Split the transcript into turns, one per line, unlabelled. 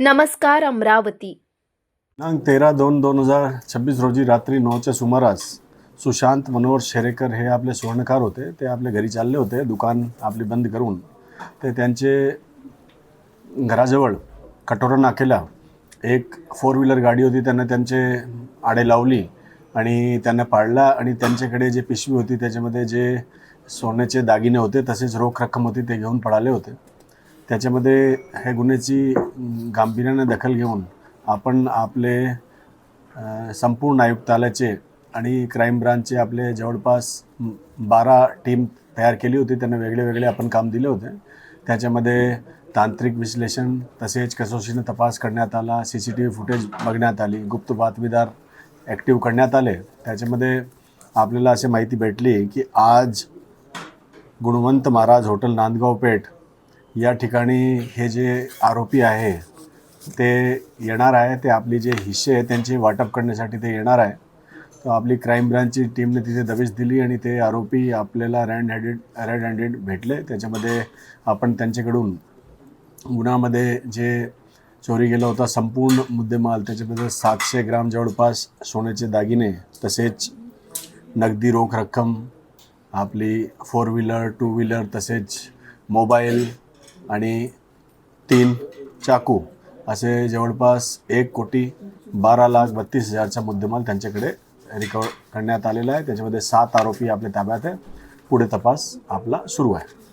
नमस्कार अमरावती.
दिनांक तेरा दोन दोन हजार छब्बीस रोजी रात्री नऊच्या सुमारास सुशांत मनोहर शेरेकर हे आपले सुवर्णकार होते. ते आपल्या घरी चालले होते दुकान आपली बंद करून. ते त्यांचे घराजवळ कटोरा नाकेला एक फोर व्हीलर गाडी होती त्यांना त्यांचे आडे लावली आणि त्यांना पाळला आणि त्यांच्याकडे जे पिशवी होती त्याच्यामध्ये जे सोन्याचे दागिने होते तसेच रोख रक्कम होती ते घेऊन पळाले होते. त्याच्यामध्ये ह्या गुन्ह्याची गांभीर्याने दखल घेऊन आपण आपले संपूर्ण आयुक्तालयाचे आणि क्राईम ब्रांचचे आपले जवळपास बारा टीम तयार केली होती. त्यांना वेगळे वेगळे आपण काम दिले होते. त्याच्यामध्ये तांत्रिक विश्लेषण तसेच कसोशीने तपास करण्यात आला C C T V footage बघण्यात आली गुप्त बातमीदार ॲक्टिव्ह करण्यात आले. त्याच्यामध्ये आपल्याला अशी माहिती भेटली की आज गुणवंत महाराज हॉटेल नांदगाव पेठ या ठिकाणी हे जे आरोपी आहे ते येणार आहे ते आपली जे हिस्से आहे त्यांचे वाटप करण्यासाठी ते येणार आहे. तर आपली क्राईम ब्रांचची टीमने तिथे दबेश दिली आणि ते आरोपी आपल्याला रँड हँडेड रेड हँडेड भेटले. त्याच्यामध्ये आपण त्यांच्याकडून गुन्ह्यामध्ये जे चोरी गेला होता संपूर्ण मुद्देमाल त्याच्यामध्ये सातशे ग्राम जवळपास सोन्याचे दागिने तसेच नगदी रोख रक्कम आपली फोर व्हीलर टू व्हीलर तसेच मोबाईल आणि तीन चाकू असे जवळपास एक कोटी बारा लाख बत्तीस हजारचा मुद्देमाल त्यांच्याकडे रिकवर करण्यात आलेला आहे. त्याच्यामध्ये सात आरोपी आपल्या ताब्यात आहे. पुढे तपास आपला सुरू आहे.